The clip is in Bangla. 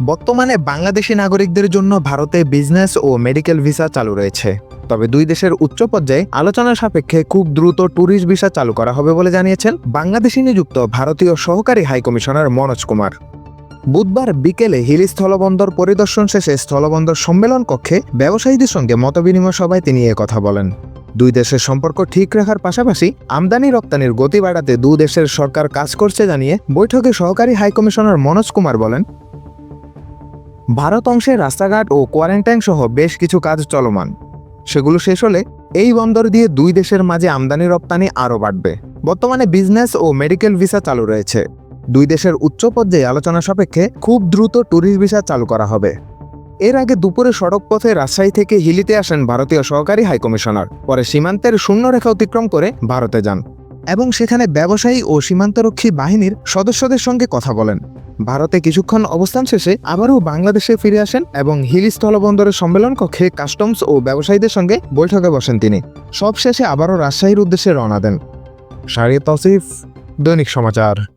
বর্তমানে বাংলাদেশি নাগরিকদের জন্য ভারতে বিজনেস ও মেডিকেল ভিসা চালু রয়েছে। তবে দুই দেশের উচ্চ পর্যায়ে আলোচনা সাপেক্ষে খুব দ্রুত ট্যুরিস্ট ভিসা চালু করা হবে বলে জানিয়েছেন বাংলাদেশি নিযুক্ত ভারতীয় সহকারী হাইকমিশনার মনোজ কুমার। বুধবার বিকেলে হিলি স্থলবন্দর পরিদর্শন শেষে স্থলবন্দর সম্মেলন কক্ষে ব্যবসায়ীদের সঙ্গে মতবিনিময় সভায় তিনি কথা বলেন। দুই দেশের সম্পর্ক ঠিক রাখার পাশাপাশি আমদানি রপ্তানির গতি বাড়াতে দু দেশের সরকার কাজ করছে জানিয়ে বৈঠকে সহকারী হাইকমিশনার মনোজ কুমার বলেন ভারত অংশে রাস্তাঘাট ও কোয়ারেন্টাইন সহ বেশ কিছু কাজ চলমান। সেগুলো শেষ হলে এই বন্দর দিয়ে দুই দেশের মাঝে আমদানি রপ্তানি আরও বাড়বে। বর্তমানে বিজনেস ও মেডিকেল ভিসা চালু রয়েছে। দুই দেশের উচ্চ পর্যায়ে আলোচনা সাপেক্ষে খুব দ্রুত ট্যুরিস্ট ভিসা চালু করা হবে। এর আগে দুপুরে সড়ক পথে রাজশাহী থেকে হিলিতে আসেন ভারতীয় সহকারী হাইকমিশনার। পরে সীমান্তের শূন্য রেখা অতিক্রম করে ভারতে যান। এবং সেখানে ব্যবসায়ী ও সীমান্তরক্ষী বাহিনীর সদস্যদের সঙ্গে কথা বলেন। ভারতে কিছুক্ষণ অবস্থান শেষে আবারও বাংলাদেশে ফিরে আসেন এবং হিলি স্থলবন্দরের সম্মেলন কক্ষে কাস্টমস ও ব্যবসায়ীদের সঙ্গে বৈঠকে বসেন তিনি। সব শেষে আবারও রাজশাহীর উদ্দেশ্যে রওনা দেন। শারিয়া তসিফ, দৈনিক সমাচার।